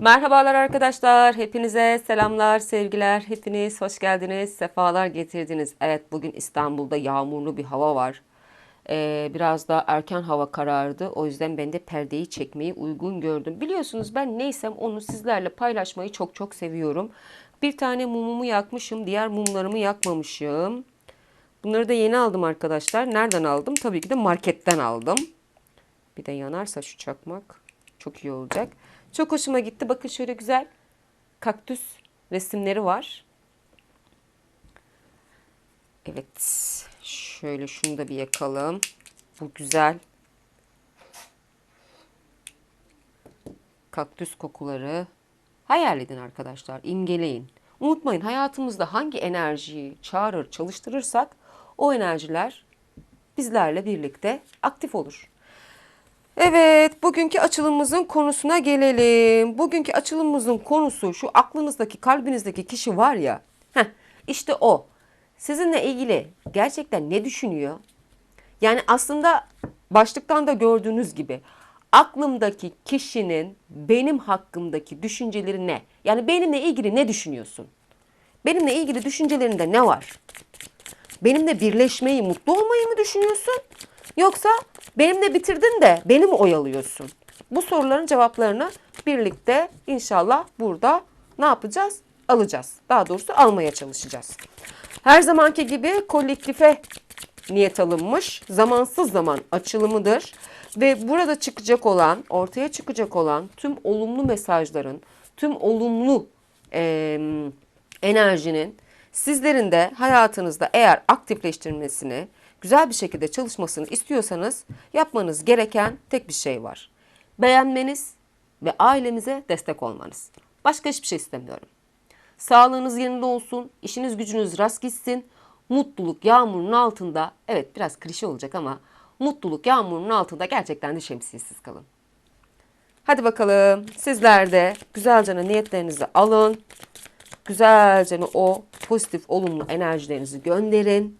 Merhabalar arkadaşlar. Hepinize selamlar, sevgiler. Hepiniz hoş geldiniz, sefalar getirdiniz. Evet bugün İstanbul'da yağmurlu bir hava var. Ee, biraz da erken hava karardı. O yüzden ben de perdeyi çekmeyi uygun gördüm. Biliyorsunuz ben neysem onu sizlerle paylaşmayı çok çok seviyorum. Bir tane mumumu yakmışım, diğer mumlarımı yakmamışım. Bunları da yeni aldım arkadaşlar. Nereden aldım? Tabii ki de marketten aldım. Bir de yanarsa şu çakmak çok iyi olacak. Çok hoşuma gitti. Bakın şöyle güzel kaktüs resimleri var. Evet. Şöyle şunu da bir yakalım. Bu güzel. Kaktüs kokuları. Hayal edin arkadaşlar. imgeleyin. Unutmayın hayatımızda hangi enerjiyi çağırır, çalıştırırsak o enerjiler bizlerle birlikte aktif olur. Evet, bugünkü açılımımızın konusuna gelelim. Bugünkü açılımımızın konusu şu aklınızdaki, kalbinizdeki kişi var ya. Heh, işte o. Sizinle ilgili gerçekten ne düşünüyor? Yani aslında başlıktan da gördüğünüz gibi aklımdaki kişinin benim hakkımdaki düşünceleri ne? Yani benimle ilgili ne düşünüyorsun? Benimle ilgili düşüncelerinde ne var? Benimle birleşmeyi, mutlu olmayı mı düşünüyorsun? Yoksa benimle bitirdin de beni mi oyalıyorsun? Bu soruların cevaplarını birlikte inşallah burada ne yapacağız? Alacağız. Daha doğrusu almaya çalışacağız. Her zamanki gibi kolektife niyet alınmış zamansız zaman açılımıdır. Ve burada çıkacak olan, ortaya çıkacak olan tüm olumlu mesajların, tüm olumlu eee, enerjinin sizlerin de hayatınızda eğer aktifleştirmesini, güzel bir şekilde çalışmasını istiyorsanız yapmanız gereken tek bir şey var. Beğenmeniz ve ailemize destek olmanız. Başka hiçbir şey istemiyorum. Sağlığınız yerinde olsun, işiniz gücünüz rast gitsin. Mutluluk yağmurun altında, evet biraz klişe olacak ama mutluluk yağmurun altında gerçekten de şemsiyesiz kalın. Hadi bakalım sizler de güzelce niyetlerinizi alın. Güzelce o pozitif olumlu enerjilerinizi gönderin.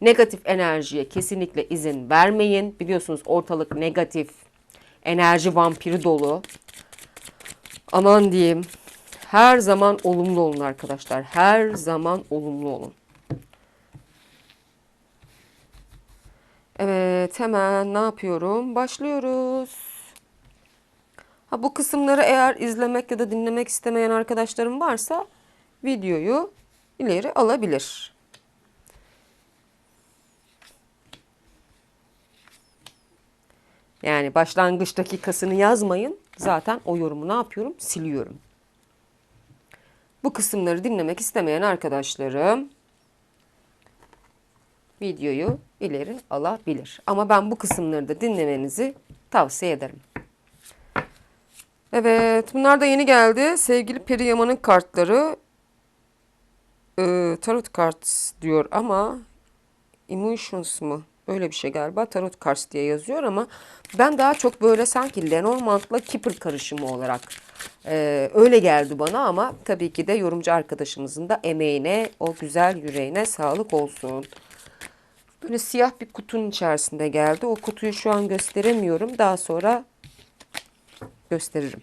Negatif enerjiye kesinlikle izin vermeyin. Biliyorsunuz ortalık negatif, enerji vampiri dolu. Aman diyeyim. Her zaman olumlu olun arkadaşlar. Her zaman olumlu olun. Evet hemen ne yapıyorum? Başlıyoruz. Ha, bu kısımları eğer izlemek ya da dinlemek istemeyen arkadaşlarım varsa videoyu ileri alabilir. Yani başlangıç dakikasını yazmayın. Zaten o yorumu ne yapıyorum? Siliyorum. Bu kısımları dinlemek istemeyen arkadaşlarım videoyu ileri alabilir. Ama ben bu kısımları da dinlemenizi tavsiye ederim. Evet, bunlar da yeni geldi. Sevgili Peri Yaman'ın kartları. Ee, tarot cards diyor ama emotions mu? Öyle bir şey galiba. Tarot cards diye yazıyor ama ben daha çok böyle sanki Lenormand'la Kipper karışımı olarak e, öyle geldi bana ama tabii ki de yorumcu arkadaşımızın da emeğine, o güzel yüreğine sağlık olsun. Böyle siyah bir kutunun içerisinde geldi. O kutuyu şu an gösteremiyorum. Daha sonra gösteririm.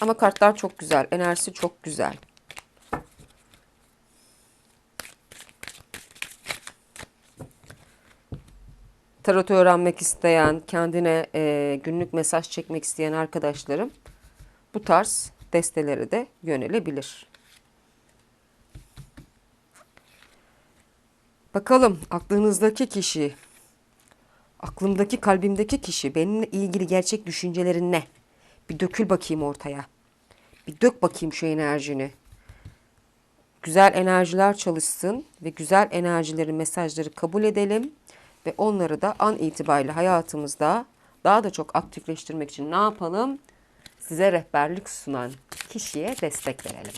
Ama kartlar çok güzel. Enerjisi çok güzel. Tarot öğrenmek isteyen, kendine e, günlük mesaj çekmek isteyen arkadaşlarım bu tarz destelere de yönelebilir. Bakalım aklınızdaki kişi, aklımdaki kalbimdeki kişi benimle ilgili gerçek düşüncelerin ne? Bir dökül bakayım ortaya. Bir dök bakayım şu enerjini. Güzel enerjiler çalışsın ve güzel enerjileri, mesajları kabul edelim ve onları da an itibariyle hayatımızda daha da çok aktifleştirmek için ne yapalım? Size rehberlik sunan kişiye destek verelim.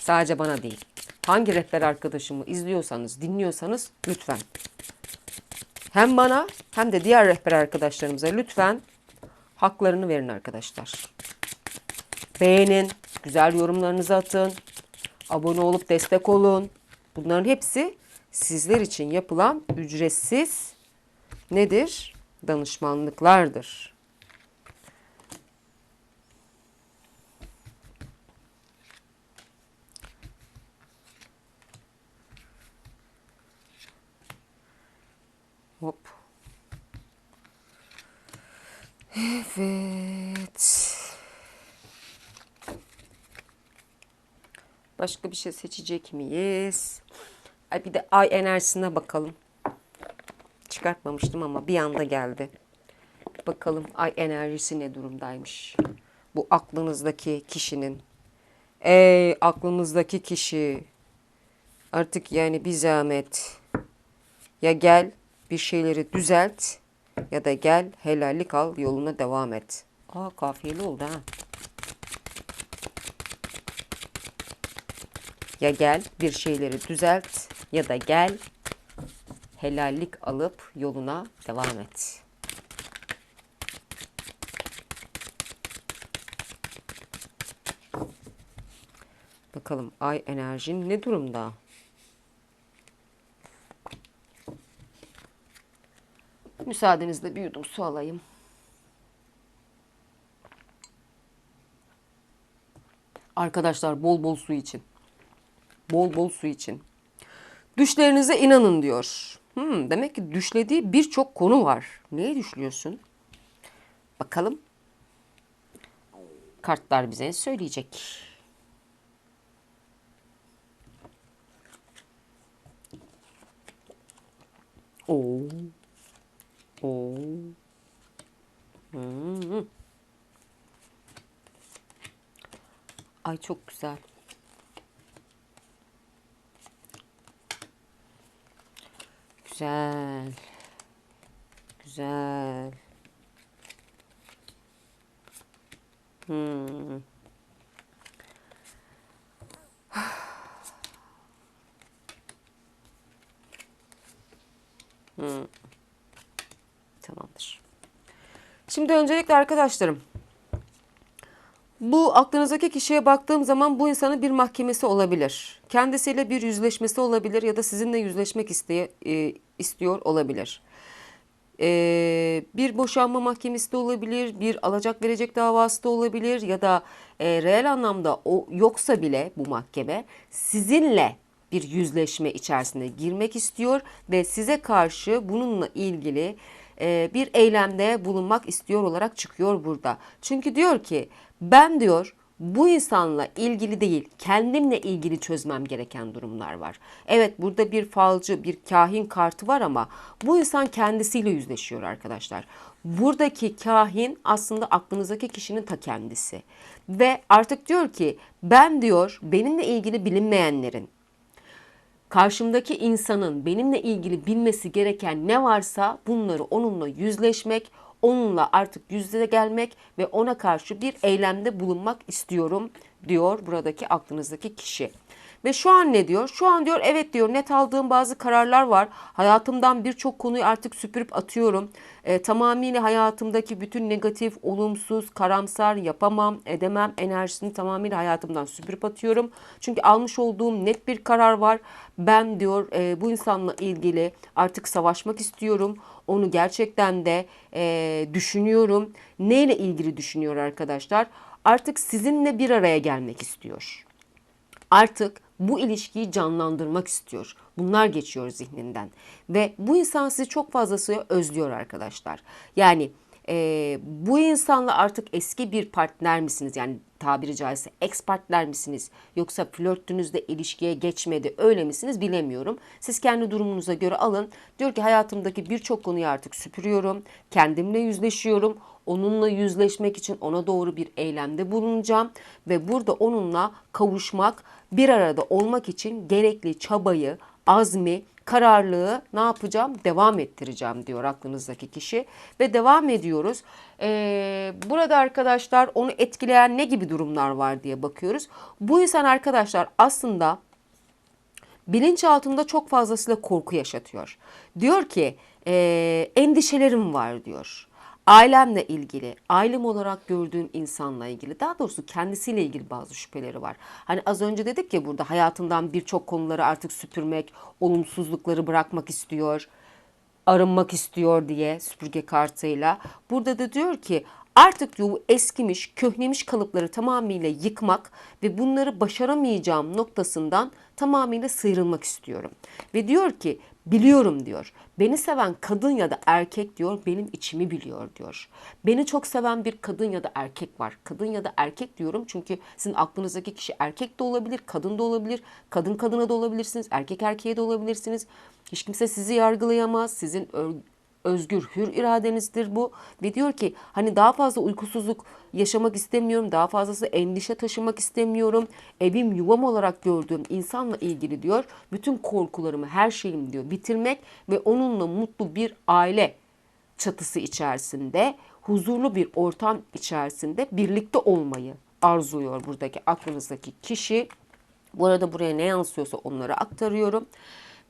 Sadece bana değil. Hangi rehber arkadaşımı izliyorsanız, dinliyorsanız lütfen hem bana hem de diğer rehber arkadaşlarımıza lütfen haklarını verin arkadaşlar. Beğenin, güzel yorumlarınızı atın, abone olup destek olun. Bunların hepsi sizler için yapılan ücretsiz nedir? Danışmanlıklardır. Hop. Evet. Başka bir şey seçecek miyiz? Bir de ay enerjisine bakalım. Çıkartmamıştım ama bir anda geldi. Bakalım ay enerjisi ne durumdaymış. Bu aklınızdaki kişinin. Ey aklımızdaki kişi. Artık yani bir zahmet. Ya gel bir şeyleri düzelt ya da gel helallik al yoluna devam et. Aa kafiyeli oldu ha. Ya gel bir şeyleri düzelt ya da gel helallik alıp yoluna devam et. Bakalım ay enerjin ne durumda? Müsaadenizle bir yudum su alayım. Arkadaşlar bol bol su için. Bol bol su için. Düşlerinize inanın diyor. Hmm, demek ki düşlediği birçok konu var. Neye düşlüyorsun? Bakalım. Kartlar bize söyleyecek. Oo. Oo. Hmm. Ay çok güzel. Güzel. Güzel. Hmm. Hmm. Tamamdır. Şimdi öncelikle arkadaşlarım bu aklınızdaki kişiye baktığım zaman bu insanın bir mahkemesi olabilir. Kendisiyle bir yüzleşmesi olabilir ya da sizinle yüzleşmek isteye, e, istiyor olabilir. E, bir boşanma mahkemesi de olabilir, bir alacak verecek davası da olabilir ya da e, reel anlamda o yoksa bile bu mahkeme sizinle bir yüzleşme içerisine girmek istiyor ve size karşı bununla ilgili e, bir eylemde bulunmak istiyor olarak çıkıyor burada. Çünkü diyor ki ben diyor bu insanla ilgili değil kendimle ilgili çözmem gereken durumlar var. Evet burada bir falcı bir kahin kartı var ama bu insan kendisiyle yüzleşiyor arkadaşlar. Buradaki kahin aslında aklınızdaki kişinin ta kendisi. Ve artık diyor ki ben diyor benimle ilgili bilinmeyenlerin karşımdaki insanın benimle ilgili bilmesi gereken ne varsa bunları onunla yüzleşmek, onunla artık yüz yüze gelmek ve ona karşı bir eylemde bulunmak istiyorum diyor buradaki aklınızdaki kişi. Ve şu an ne diyor? Şu an diyor evet diyor net aldığım bazı kararlar var. Hayatımdan birçok konuyu artık süpürüp atıyorum. E, tamamıyla hayatımdaki bütün negatif, olumsuz, karamsar, yapamam, edemem enerjisini tamamıyla hayatımdan süpürüp atıyorum. Çünkü almış olduğum net bir karar var. Ben diyor e, bu insanla ilgili artık savaşmak istiyorum. Onu gerçekten de e, düşünüyorum. Neyle ilgili düşünüyor arkadaşlar? Artık sizinle bir araya gelmek istiyor. Artık bu ilişkiyi canlandırmak istiyor. Bunlar geçiyor zihninden. Ve bu insan sizi çok fazlasıyla özlüyor arkadaşlar. Yani e, bu insanla artık eski bir partner misiniz? Yani tabiri caizse ex partner misiniz? Yoksa flörtünüzde ilişkiye geçmedi öyle misiniz bilemiyorum. Siz kendi durumunuza göre alın. Diyor ki hayatımdaki birçok konuyu artık süpürüyorum. Kendimle yüzleşiyorum. Onunla yüzleşmek için ona doğru bir eylemde bulunacağım. Ve burada onunla kavuşmak, bir arada olmak için gerekli çabayı, azmi, kararlılığı ne yapacağım? Devam ettireceğim diyor aklınızdaki kişi. Ve devam ediyoruz. Ee, burada arkadaşlar onu etkileyen ne gibi durumlar var diye bakıyoruz. Bu insan arkadaşlar aslında bilinç altında çok fazlasıyla korku yaşatıyor. Diyor ki e, endişelerim var diyor ailemle ilgili, ailem olarak gördüğüm insanla ilgili, daha doğrusu kendisiyle ilgili bazı şüpheleri var. Hani az önce dedik ya burada hayatından birçok konuları artık süpürmek, olumsuzlukları bırakmak istiyor, arınmak istiyor diye süpürge kartıyla. Burada da diyor ki Artık bu eskimiş, köhnemiş kalıpları tamamıyla yıkmak ve bunları başaramayacağım noktasından tamamıyla sıyrılmak istiyorum. Ve diyor ki biliyorum diyor. Beni seven kadın ya da erkek diyor benim içimi biliyor diyor. Beni çok seven bir kadın ya da erkek var. Kadın ya da erkek diyorum çünkü sizin aklınızdaki kişi erkek de olabilir, kadın da olabilir, kadın kadına da olabilirsiniz, erkek erkeğe de olabilirsiniz. Hiç kimse sizi yargılayamaz. Sizin özgür hür iradenizdir bu ve diyor ki hani daha fazla uykusuzluk yaşamak istemiyorum daha fazlası endişe taşımak istemiyorum evim yuvam olarak gördüğüm insanla ilgili diyor bütün korkularımı her şeyim diyor bitirmek ve onunla mutlu bir aile çatısı içerisinde huzurlu bir ortam içerisinde birlikte olmayı arzuluyor buradaki aklınızdaki kişi. Bu arada buraya ne yansıyorsa onları aktarıyorum.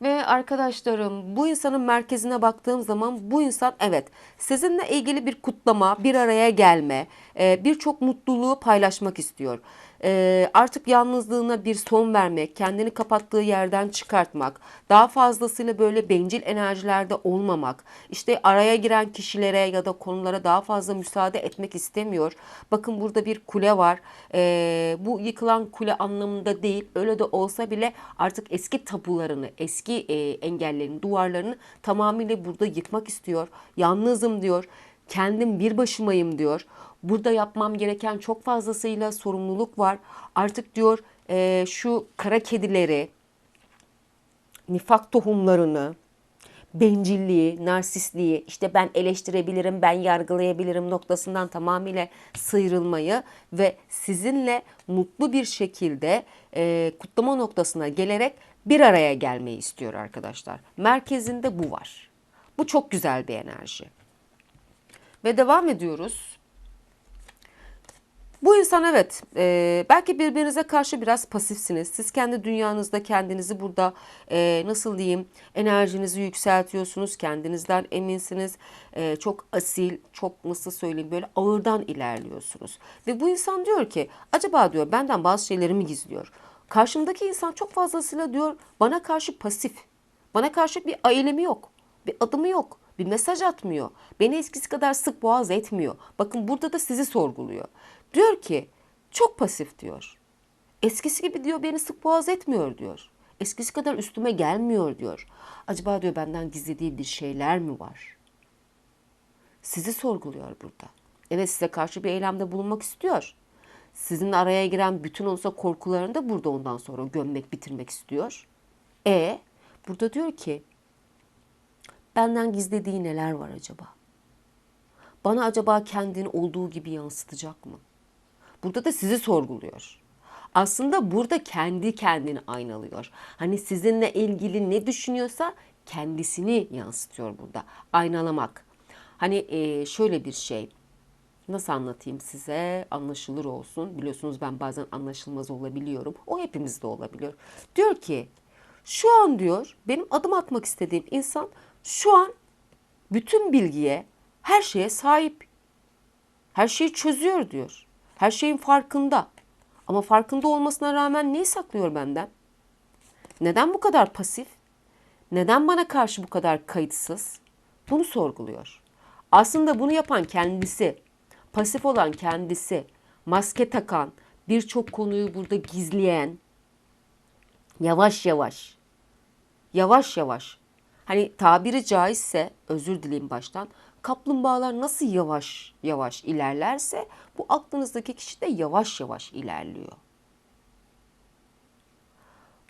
Ve arkadaşlarım bu insanın merkezine baktığım zaman bu insan evet sizinle ilgili bir kutlama, bir araya gelme, e, birçok mutluluğu paylaşmak istiyor. E, Artık yalnızlığına bir son vermek, kendini kapattığı yerden çıkartmak, daha fazlasıyla böyle bencil enerjilerde olmamak, işte araya giren kişilere ya da konulara daha fazla müsaade etmek istemiyor. Bakın burada bir kule var. E, bu yıkılan kule anlamında değil, öyle de olsa bile artık eski tabularını, eski e, engellerin, duvarlarını tamamıyla burada yıkmak istiyor. Yalnızım diyor. Kendim bir başımayım diyor. Burada yapmam gereken çok fazlasıyla sorumluluk var. Artık diyor e, şu kara kedileri, nifak tohumlarını, bencilliği, narsistliği, işte ben eleştirebilirim, ben yargılayabilirim noktasından tamamıyla sıyrılmayı ve sizinle mutlu bir şekilde e, kutlama noktasına gelerek bir araya gelmeyi istiyor arkadaşlar. Merkezinde bu var. Bu çok güzel bir enerji. Ve devam ediyoruz. Bu insan evet e, belki birbirinize karşı biraz pasifsiniz. Siz kendi dünyanızda kendinizi burada e, nasıl diyeyim enerjinizi yükseltiyorsunuz. Kendinizden eminsiniz. E, çok asil, çok nasıl söyleyeyim böyle ağırdan ilerliyorsunuz. Ve bu insan diyor ki acaba diyor benden bazı şeyleri mi gizliyor? Karşımdaki insan çok fazlasıyla diyor bana karşı pasif. Bana karşı bir eylemi yok. Bir adımı yok. Bir mesaj atmıyor. Beni eskisi kadar sık boğaz etmiyor. Bakın burada da sizi sorguluyor. Diyor ki çok pasif diyor. Eskisi gibi diyor beni sık boğaz etmiyor diyor. Eskisi kadar üstüme gelmiyor diyor. Acaba diyor benden gizlediği bir şeyler mi var? Sizi sorguluyor burada. Evet size karşı bir eylemde bulunmak istiyor. Sizin araya giren bütün olsa korkularını da burada ondan sonra gömmek, bitirmek istiyor. E burada diyor ki benden gizlediği neler var acaba? Bana acaba kendini olduğu gibi yansıtacak mı? Burada da sizi sorguluyor. Aslında burada kendi kendini aynalıyor. Hani sizinle ilgili ne düşünüyorsa kendisini yansıtıyor burada. Aynalamak. Hani e, şöyle bir şey. Nasıl anlatayım size? Anlaşılır olsun. Biliyorsunuz ben bazen anlaşılmaz olabiliyorum. O hepimizde olabiliyor. Diyor ki şu an diyor benim adım atmak istediğim insan şu an bütün bilgiye, her şeye sahip. Her şeyi çözüyor diyor. Her şeyin farkında. Ama farkında olmasına rağmen neyi saklıyor benden? Neden bu kadar pasif? Neden bana karşı bu kadar kayıtsız? Bunu sorguluyor. Aslında bunu yapan kendisi. Pasif olan kendisi. Maske takan, birçok konuyu burada gizleyen, yavaş yavaş, yavaş yavaş hani tabiri caizse özür dileyim baştan kaplumbağalar nasıl yavaş yavaş ilerlerse bu aklınızdaki kişi de yavaş yavaş ilerliyor.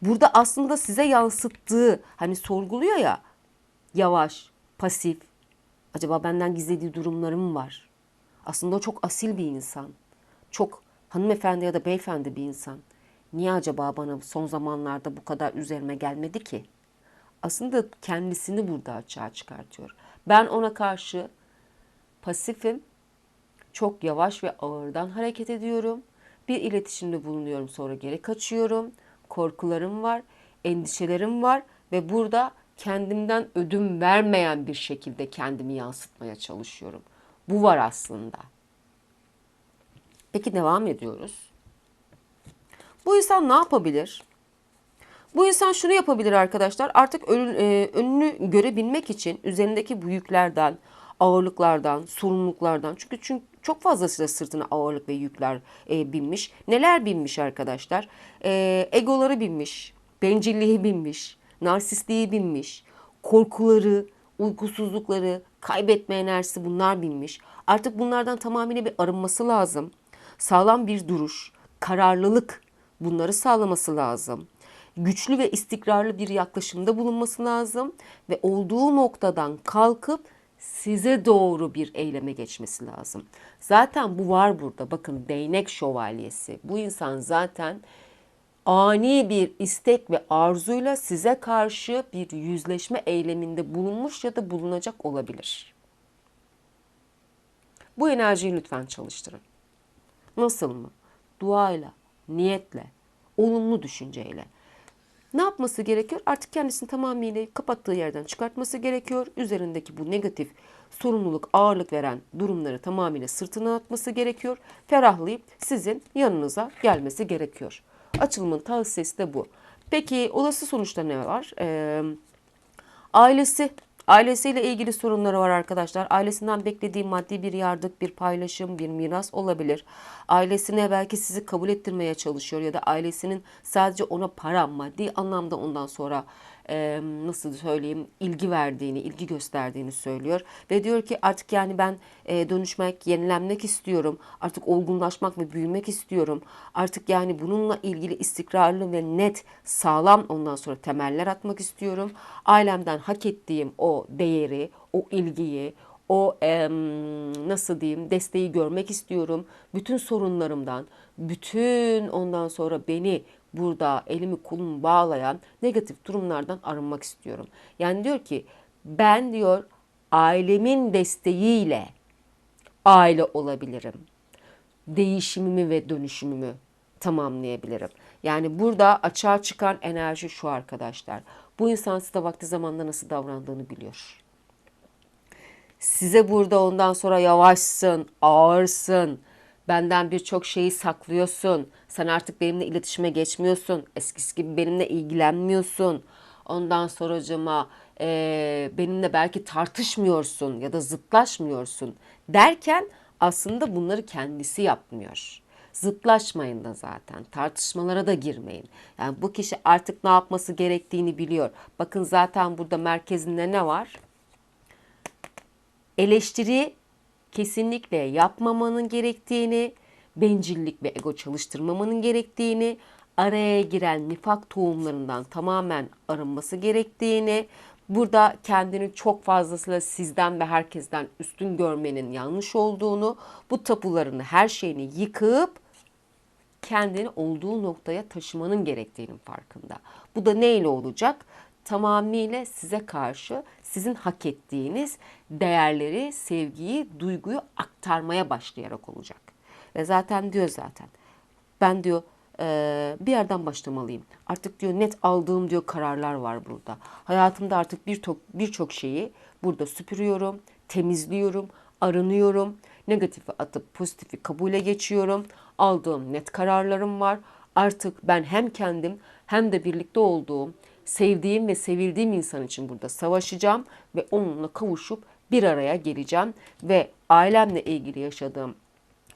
Burada aslında size yansıttığı hani sorguluyor ya yavaş, pasif. Acaba benden gizlediği durumlarım var? Aslında çok asil bir insan. Çok hanımefendi ya da beyefendi bir insan. Niye acaba bana son zamanlarda bu kadar üzerime gelmedi ki? Aslında kendisini burada açığa çıkartıyor. Ben ona karşı pasifim, çok yavaş ve ağırdan hareket ediyorum. Bir iletişimde bulunuyorum sonra geri kaçıyorum. Korkularım var, endişelerim var ve burada kendimden ödüm vermeyen bir şekilde kendimi yansıtmaya çalışıyorum. Bu var aslında. Peki devam ediyoruz. Bu insan ne yapabilir? Bu insan şunu yapabilir arkadaşlar. Artık e, önünü görebilmek için üzerindeki bu yüklerden, ağırlıklardan, sorumluluklardan. Çünkü çünkü çok fazlasıyla sırtına ağırlık ve yükler e, binmiş. Neler binmiş arkadaşlar? E, egoları binmiş, bencilliği binmiş, narsistliği binmiş, korkuları, uykusuzlukları, kaybetme enerjisi bunlar binmiş. Artık bunlardan tamamıyla bir arınması lazım. Sağlam bir duruş, kararlılık bunları sağlaması lazım. Güçlü ve istikrarlı bir yaklaşımda bulunması lazım ve olduğu noktadan kalkıp size doğru bir eyleme geçmesi lazım. Zaten bu var burada. Bakın değnek şövalyesi. Bu insan zaten ani bir istek ve arzuyla size karşı bir yüzleşme eyleminde bulunmuş ya da bulunacak olabilir. Bu enerjiyi lütfen çalıştırın. Nasıl mı? Duayla, niyetle, olumlu düşünceyle. Ne yapması gerekiyor? Artık kendisini tamamıyla kapattığı yerden çıkartması gerekiyor. Üzerindeki bu negatif sorumluluk, ağırlık veren durumları tamamıyla sırtına atması gerekiyor. Ferahlayıp sizin yanınıza gelmesi gerekiyor. Açılımın tavsiyesi de bu. Peki olası sonuçta ne var? Ee, ailesi Ailesiyle ilgili sorunları var arkadaşlar. Ailesinden beklediği maddi bir yardım, bir paylaşım, bir miras olabilir. Ailesine belki sizi kabul ettirmeye çalışıyor ya da ailesinin sadece ona para, maddi anlamda ondan sonra e, nasıl söyleyeyim ilgi verdiğini, ilgi gösterdiğini söylüyor. Ve diyor ki artık yani ben e, dönüşmek, yenilenmek istiyorum. Artık olgunlaşmak ve büyümek istiyorum. Artık yani bununla ilgili istikrarlı ve net, sağlam ondan sonra temeller atmak istiyorum. Ailemden hak ettiğim o değeri, o ilgiyi, o nasıl diyeyim desteği görmek istiyorum. Bütün sorunlarımdan, bütün ondan sonra beni burada elimi kolumu bağlayan negatif durumlardan arınmak istiyorum. Yani diyor ki ben diyor ailemin desteğiyle aile olabilirim. Değişimimi ve dönüşümümü tamamlayabilirim. Yani burada açığa çıkan enerji şu arkadaşlar. Bu insan size vakti zamanda nasıl davrandığını biliyor. Size burada ondan sonra yavaşsın, ağırsın, benden birçok şeyi saklıyorsun. Sen artık benimle iletişime geçmiyorsun. Eskisi gibi benimle ilgilenmiyorsun. Ondan sonracıma e, benimle belki tartışmıyorsun ya da zıtlaşmıyorsun derken aslında bunları kendisi yapmıyor. Zıtlaşmayın da zaten. Tartışmalara da girmeyin. Yani bu kişi artık ne yapması gerektiğini biliyor. Bakın zaten burada merkezinde ne var? Eleştiri kesinlikle yapmamanın gerektiğini, bencillik ve ego çalıştırmamanın gerektiğini, araya giren nifak tohumlarından tamamen arınması gerektiğini, burada kendini çok fazlasıyla sizden ve herkesten üstün görmenin yanlış olduğunu, bu tapularını, her şeyini yıkıp kendini olduğu noktaya taşımanın gerektiğinin farkında. Bu da neyle olacak? Tamamıyla size karşı sizin hak ettiğiniz değerleri, sevgiyi, duyguyu aktarmaya başlayarak olacak. Ve zaten diyor zaten. Ben diyor bir yerden başlamalıyım. Artık diyor net aldığım diyor kararlar var burada. Hayatımda artık birçok birçok şeyi burada süpürüyorum, temizliyorum, arınıyorum. Negatifi atıp pozitifi kabule geçiyorum. Aldığım net kararlarım var. Artık ben hem kendim hem de birlikte olduğum, sevdiğim ve sevildiğim insan için burada savaşacağım ve onunla kavuşup bir araya geleceğim ve ailemle ilgili yaşadığım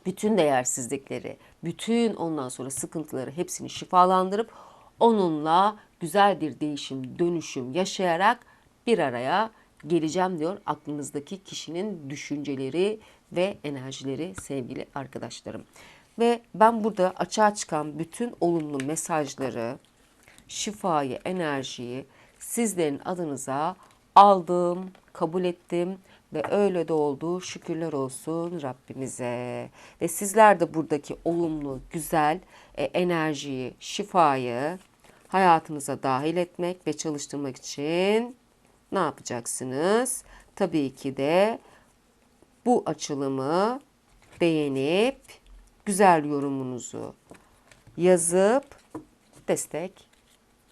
bütün değersizlikleri, bütün ondan sonra sıkıntıları hepsini şifalandırıp onunla güzel bir değişim, dönüşüm yaşayarak bir araya geleceğim diyor aklınızdaki kişinin düşünceleri ve enerjileri sevgili arkadaşlarım. Ve ben burada açığa çıkan bütün olumlu mesajları, şifayı, enerjiyi sizlerin adınıza aldım, kabul ettim ve öyle de oldu. Şükürler olsun Rabbimize. Ve sizler de buradaki olumlu, güzel e, enerjiyi, şifayı hayatınıza dahil etmek ve çalıştırmak için ne yapacaksınız? Tabii ki de bu açılımı beğenip güzel yorumunuzu yazıp destek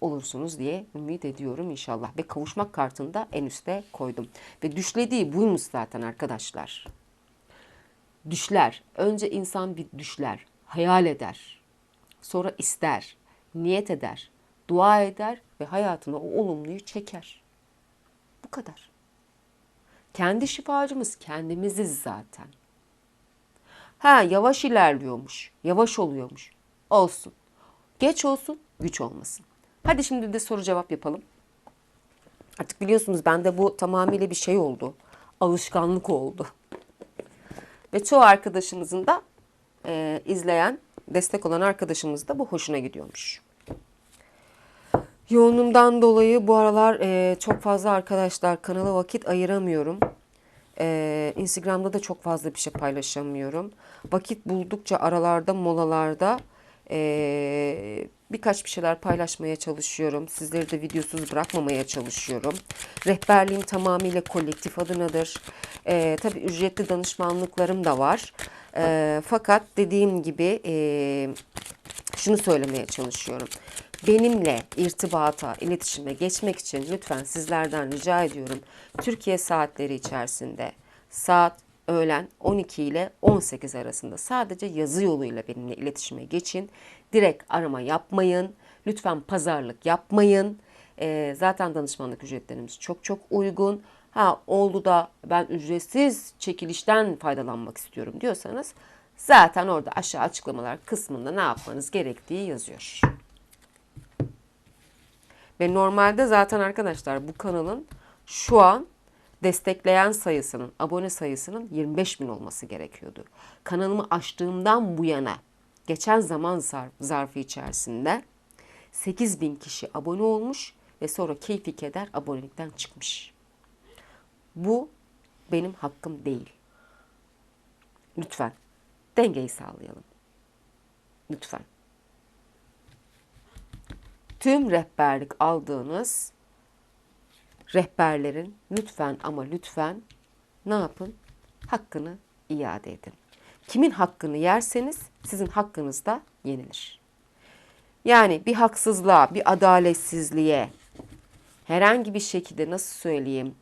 olursunuz diye ümit ediyorum inşallah. Ve kavuşmak kartında en üste koydum. Ve düşlediği buymuş zaten arkadaşlar. Düşler. Önce insan bir düşler. Hayal eder. Sonra ister. Niyet eder. Dua eder ve hayatına o olumluyu çeker. Bu kadar. Kendi şifacımız kendimiziz zaten. Ha yavaş ilerliyormuş. Yavaş oluyormuş. Olsun. Geç olsun, güç olmasın. Hadi şimdi de soru cevap yapalım. Artık biliyorsunuz bende bu tamamıyla bir şey oldu. Alışkanlık oldu. Ve çoğu arkadaşımızın da e, izleyen, destek olan arkadaşımız da bu hoşuna gidiyormuş. Yoğunluğumdan dolayı bu aralar e, çok fazla arkadaşlar kanala vakit ayıramıyorum. E, Instagram'da da çok fazla bir şey paylaşamıyorum. Vakit buldukça aralarda, molalarda e, birkaç bir şeyler paylaşmaya çalışıyorum. Sizleri de videosuz bırakmamaya çalışıyorum. Rehberliğim tamamıyla kolektif adınadır. E, tabii ücretli danışmanlıklarım da var. E, fakat dediğim gibi e, şunu söylemeye çalışıyorum. Benimle irtibata, iletişime geçmek için lütfen sizlerden rica ediyorum. Türkiye saatleri içerisinde saat öğlen 12 ile 18 arasında sadece yazı yoluyla benimle iletişime geçin. Direkt arama yapmayın. Lütfen pazarlık yapmayın. Ee, zaten danışmanlık ücretlerimiz çok çok uygun. Ha oldu da ben ücretsiz çekilişten faydalanmak istiyorum diyorsanız zaten orada aşağı açıklamalar kısmında ne yapmanız gerektiği yazıyor. Ve normalde zaten arkadaşlar bu kanalın şu an destekleyen sayısının, abone sayısının 25 bin olması gerekiyordu. Kanalımı açtığımdan bu yana geçen zaman zar- zarfı içerisinde 8 bin kişi abone olmuş ve sonra keyfi keder abonelikten çıkmış. Bu benim hakkım değil. Lütfen dengeyi sağlayalım. Lütfen. Tüm rehberlik aldığınız rehberlerin lütfen ama lütfen ne yapın? Hakkını iade edin. Kimin hakkını yerseniz sizin hakkınız da yenilir. Yani bir haksızlığa, bir adaletsizliğe herhangi bir şekilde nasıl söyleyeyim?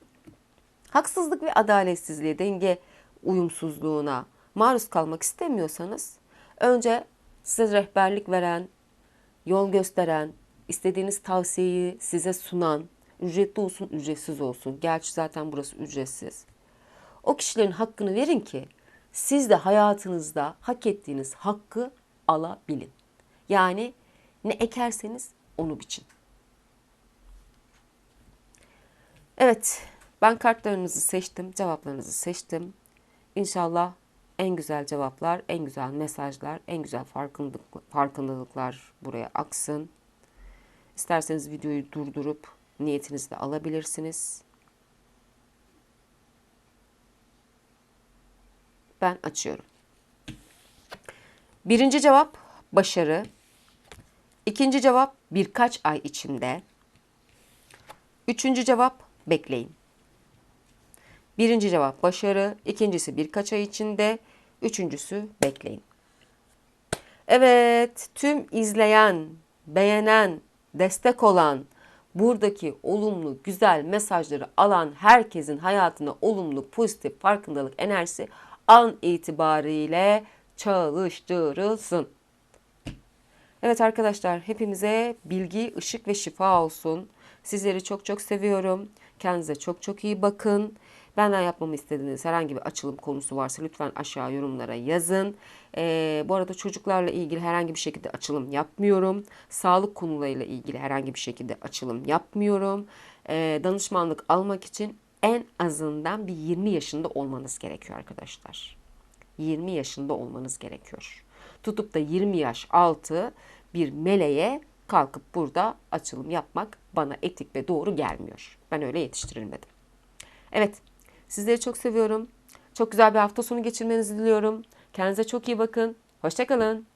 Haksızlık ve adaletsizliğe, denge uyumsuzluğuna maruz kalmak istemiyorsanız önce size rehberlik veren, yol gösteren, istediğiniz tavsiyeyi size sunan, ücretli olsun, ücretsiz olsun. Gerçi zaten burası ücretsiz. O kişilerin hakkını verin ki siz de hayatınızda hak ettiğiniz hakkı alabilin. Yani ne ekerseniz onu biçin. Evet, ben kartlarınızı seçtim, cevaplarınızı seçtim. İnşallah en güzel cevaplar, en güzel mesajlar, en güzel farkındalık, farkındalıklar buraya aksın. İsterseniz videoyu durdurup niyetinizi de alabilirsiniz. Ben açıyorum. Birinci cevap başarı. İkinci cevap birkaç ay içinde. Üçüncü cevap bekleyin. Birinci cevap başarı, ikincisi birkaç ay içinde, üçüncüsü bekleyin. Evet, tüm izleyen, beğenen, destek olan, buradaki olumlu, güzel mesajları alan herkesin hayatına olumlu, pozitif farkındalık enerjisi an itibariyle çalıştırılsın. Evet arkadaşlar hepimize bilgi, ışık ve şifa olsun. Sizleri çok çok seviyorum. Kendinize çok çok iyi bakın. Benden yapmamı istediğiniz herhangi bir açılım konusu varsa lütfen aşağı yorumlara yazın. Ee, bu arada çocuklarla ilgili herhangi bir şekilde açılım yapmıyorum. Sağlık konularıyla ilgili herhangi bir şekilde açılım yapmıyorum. Ee, danışmanlık almak için en azından bir 20 yaşında olmanız gerekiyor arkadaşlar. 20 yaşında olmanız gerekiyor. Tutup da 20 yaş altı bir meleğe kalkıp burada açılım yapmak bana etik ve doğru gelmiyor. Ben öyle yetiştirilmedim. Evet, sizleri çok seviyorum. Çok güzel bir hafta sonu geçirmenizi diliyorum. Kendinize çok iyi bakın. Hoşçakalın.